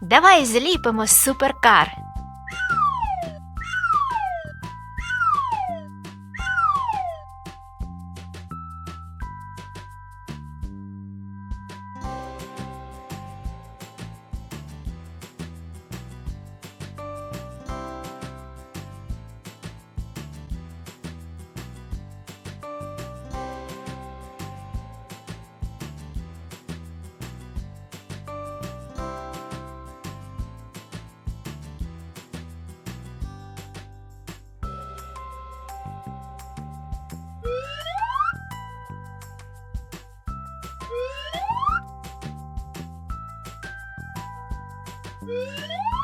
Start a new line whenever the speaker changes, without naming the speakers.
Давай зліпимо суперкар.
Yeah!